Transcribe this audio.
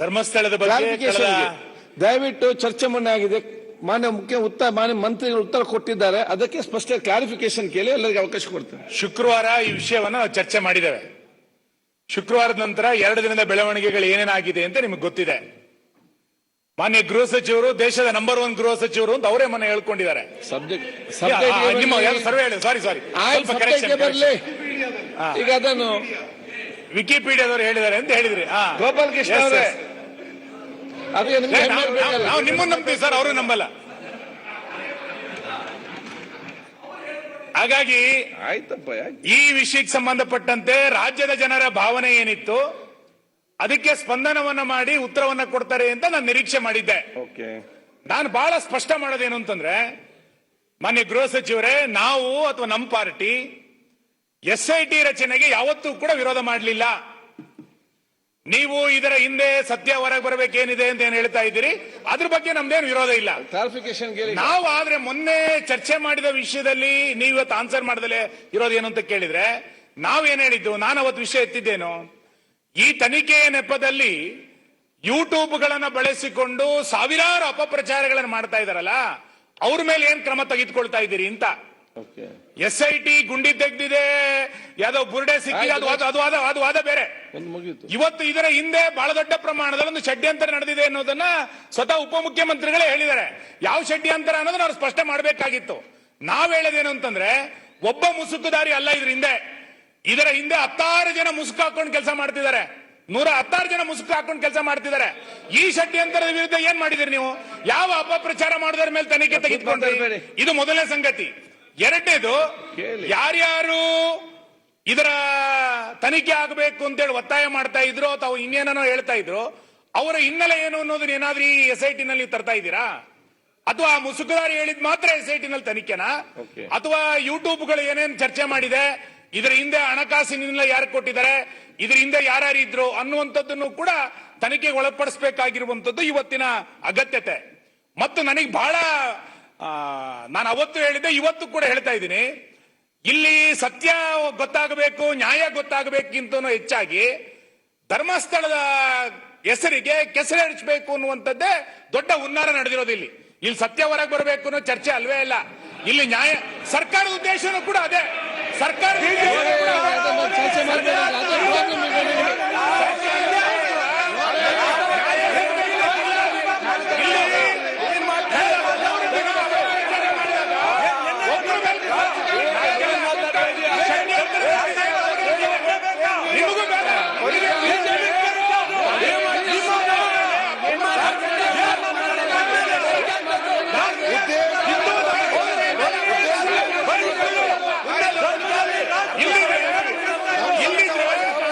ಧರ್ಮಸ್ಥಳದ ಬಗ್ಗೆ ದಯವಿಟ್ಟು ಚರ್ಚೆ ಮೊನ್ನೆ ಆಗಿದೆ. ಮಾನ್ಯ ಮುಖ್ಯ ಉತ್ತರ ಮಾನ್ಯ ಮಂತ್ರಿಗಳು ಉತ್ತರ ಕೊಟ್ಟಿದ್ದಾರೆ. ಅದಕ್ಕೆ ಸ್ಪಷ್ಟ ಕ್ಲಾರಿಫಿಕೇಶನ್ ಕೇಳಿ ಎಲ್ಲರಿಗೆ ಅವಕಾಶ ಕೊಡ್ತೇನೆ. ಶುಕ್ರವಾರ ಈ ವಿಷಯವನ್ನ ಚರ್ಚೆ ಮಾಡಿದ್ದೇವೆ ಶುಕ್ರವಾರದ ನಂತರ ಎರಡು ದಿನದ ಬೆಳವಣಿಗೆಗಳು ಏನೇನಾಗಿದೆ ಅಂತ ನಿಮಗೆ ಗೊತ್ತಿದೆ. ಮಾನ್ಯ ಗೃಹ ಸಚಿವರು ದೇಶದ ನಂಬರ್ ಒನ್ ಗೃಹ ಸಚಿವರು ಅಂತ ಅವರೇ ಮನೆ ಹೇಳ್ಕೊಂಡಿದ್ದಾರೆ. ಸಾರಿ ಸಾರಿ ಈಗ ಅದನ್ನು ವಿಕಿಪೀಡಿಯಾದವರು ಹೇಳಿದ್ದಾರೆ ಅಂತ ಹೇಳಿದ್ರಿ. ಹಾ. ಗೋಪಾಲ್ ಕೃಷ್ಣ ಅವರೇ. ಅದೇ ನಿಮ್ಗೆ ಹೆಮ್ಮೆ ನಾವು-? ನಿಮ್ಮನ್ನ ನಂಬ್ತೀವಿ ಸರ್ ಅವರು ನಂಬಲ್ಲ. ಹಾಗಾಗಿ ಆಯ್ತಪ್ಪ ಯಾಕೆ ಈ ವಿಷಯಕ್ಕೆ ಸಂಬಂಧಪಟ್ಟಂತೆ ರಾಜ್ಯದ ಜನರ ಭಾವನೆ ಏನಿತ್ತು ಅದಕ್ಕೆ ಸ್ಪಂದನವನ್ನ ಮಾಡಿ ಉತ್ತರವನ್ನ ಕೊಡ್ತಾರೆ ಅಂತ ನಾನು ನಿರೀಕ್ಷೆ ಮಾಡಿದ್ದೆ. ಓಕೆ. ನಾನು ಬಹಳ ಸ್ಪಷ್ಟ ಮಾಡೋದೇನು ಅಂತಂದ್ರೆ ಮಾನ್ಯ ಗೃಹ ಸಚಿವರೇ ನಾವು ಅಥವಾ ನಮ್ಮ ಪಾರ್ಟಿ ಎಸ್ ಐ ಟಿ ರಚನೆಗೆ ಯಾವತ್ತೂ ಕೂಡ ವಿರೋಧ ಮಾಡಲಿಲ್ಲ. ನೀವು ಇದರ ಹಿಂದೆ ಸತ್ಯ ಹೊರಗೆ ಬರಬೇಕೇನಿದೆ ಅಂತ ಏನ್ ಹೇಳ್ತಾ ಇದ್ದೀರಿ? ಅದ್ರ ಬಗ್ಗೆ ನಮ್ದೇನು ವಿರೋಧ ಇಲ್ಲ. ಕ್ಲಾರಿಫಿಕೇಶನ್ ನಾವು ಆದ್ರೆ ಮೊನ್ನೆ ಚರ್ಚೆ ಮಾಡಿದ ವಿಷಯದಲ್ಲಿ ನೀವು ಇವತ್ತು ಆನ್ಸರ್ ಮಾಡದಲೆ ಏನು ಅಂತ ಕೇಳಿದ್ರೆ ನಾವೇನ್ ಹೇಳಿದ್ದು? ನಾನು ಅವತ್ತು ವಿಷಯ ಎತ್ತಿದ್ದೇನು? ಈ ತನಿಖೆಯ ನೆಪದಲ್ಲಿ ಯೂಟ್ಯೂಬ್ಗಳನ್ನ ಬಳಸಿಕೊಂಡು ಸಾವಿರಾರು ಅಪಪ್ರಚಾರಗಳನ್ನು ಮಾಡ್ತಾ ಇದಾರಲ್ಲ ಅವ್ರ ಮೇಲೆ ಏನ್ ಕ್ರಮ ತೆಗೆದುಕೊಳ್ತಾ ಇದ್ದೀರಿ ಅಂತ. ಎಸ್ ಐ ಟಿ ಗುಂಡಿ ತೆಗ್ದಿದೆ. ಯಾವ್ದೋ ಬುರ್ಡೆ ಸಿಕ್ಕಿ ಅದು ಅದು- ವಾದ ಅದು ವಾದ ಬೇರೆ. ಇವತ್ತು ಇದರ ಹಿಂದೆ ಬಹಳ ದೊಡ್ಡ ಪ್ರಮಾಣದಲ್ಲಿ ಒಂದು ಷಡ್ಯಂತರ ನಡೆದಿದೆ ಅನ್ನೋದನ್ನ ಸ್ವತಃ ಉಪಮುಖ್ಯಮಂತ್ರಿಗಳೇ ಹೇಳಿದ್ದಾರೆ. ಯಾವ ಷಡ್ಯಂತರ ಅನ್ನೋದನ್ನ ಅವ್ರು ಸ್ಪಷ್ಟ ಮಾಡಬೇಕಾಗಿತ್ತು. ನಾವ್ ಹೇಳೋದೇನು ಅಂತಂದ್ರೆ ಒಬ್ಬ ಮುಸುಕುದಾರಿ ಅಲ್ಲ ಇದ್ರ ಹಿಂದೆ. ಇದರ ಹಿಂದೆ ಹತ್ತಾರು ಜನ ಮುಸುಕು ಹಾಕೊಂಡು ಕೆಲಸ ಮಾಡ್ತಿದ್ದಾರೆ. ನೂರ ಹತ್ತಾರು ಜನ ಮುಸುಕು ಹಾಕೊಂಡು ಕೆಲಸ ಮಾಡ್ತಿದ್ದಾರೆ. ಈ ಷಡ್ಯಂತರದ ವಿರುದ್ಧ ಏನ್ ಮಾಡಿದಿರಿ ನೀವು? ಯಾವ ಅಪಪ್ರಚಾರ ಮಾಡಿದ್ರ ಮೇಲೆ ತನಿಖೆ ತೆಗೆದುಕೊಂಡ್ರಿ. ಇದು ಮೊದಲನೇ ಸಂಗತಿ. ಎರಡನೇದು. ಯಾರ್ಯಾರು ಇದರ ತನಿಖೆ ಆಗಬೇಕು ಅಂತೇಳಿ ಒತ್ತಾಯ ಮಾಡ್ತಾ ಇದ್ರು ಅಥವಾ ಇನ್ನೇನೋ ಹೇಳ್ತಾ ಇದ್ರು ಅವರ ಹಿನ್ನೆಲೆ ಏನು ಅನ್ನೋದನ್ನ ಏನಾದ್ರೂ ಈ ಎಸ್ ಐ ಟಿ ನಲ್ಲಿ ತರ್ತಾ ಇದ್ದೀರಾ? ಅಥವಾ ಆ ಮುಸುಕುದಾರಿ ಹೇಳಿದ್ ಮಾತ್ರ ಎಸ್ ಐ ಟಿ ನಲ್ಲಿ ತನಿಖೆನಾ? ಅಥವಾ ಯೂಟ್ಯೂಬ್ಗಳು ಏನೇನ್ ಚರ್ಚೆ ಮಾಡಿದೆ ಇದರ ಹಿಂದೆ ಹಣಕಾಸಿನ ಯಾರು ಕೊಟ್ಟಿದ್ದಾರೆ ಇದರ ಹಿಂದೆ ಯಾರ್ಯಾರು ಇದ್ರು ಅನ್ನುವಂಥದ್ದನ್ನು ಕೂಡ ತನಿಖೆಗೆ ಒಳಪಡಿಸಬೇಕಾಗಿರುವಂತದ್ದು ಇವತ್ತಿನ ಅಗತ್ಯತೆ. ಮತ್ತು ನನಗೆ ಬಹಳ ನಾನು ಅವತ್ತು ಹೇಳಿದ್ದೆ ಇವತ್ತು ಕೂಡ ಹೇಳ್ತಾ ಇದ್ದೀನಿ. ಇಲ್ಲಿ ಸತ್ಯ ಗೊತ್ತಾಗಬೇಕು ನ್ಯಾಯ ಗೊತ್ತಾಗಬೇಕಿಂತ ಹೆಚ್ಚಾಗಿ ಧರ್ಮಸ್ಥಳದ ಹೆಸರಿಗೆ ಕೆಸರೆರಿಸಬೇಕು ಅನ್ನುವಂಥದ್ದೇ ದೊಡ್ಡ ಹುನ್ನಾರ ನಡೆದಿರೋದು ಇಲ್ಲಿ. ಇಲ್ಲಿ ಸತ್ಯ ಹೊರಗೆ ಬರಬೇಕು ಅನ್ನೋ ಚರ್ಚೆ ಅಲ್ವೇ ಇಲ್ಲ. ಇಲ್ಲಿ ನ್ಯಾಯ ಸರ್ಕಾರದ ಉದ್ದೇಶನೂ ಕೂಡ ಅದೇ. ಸರ್ಕಾರದ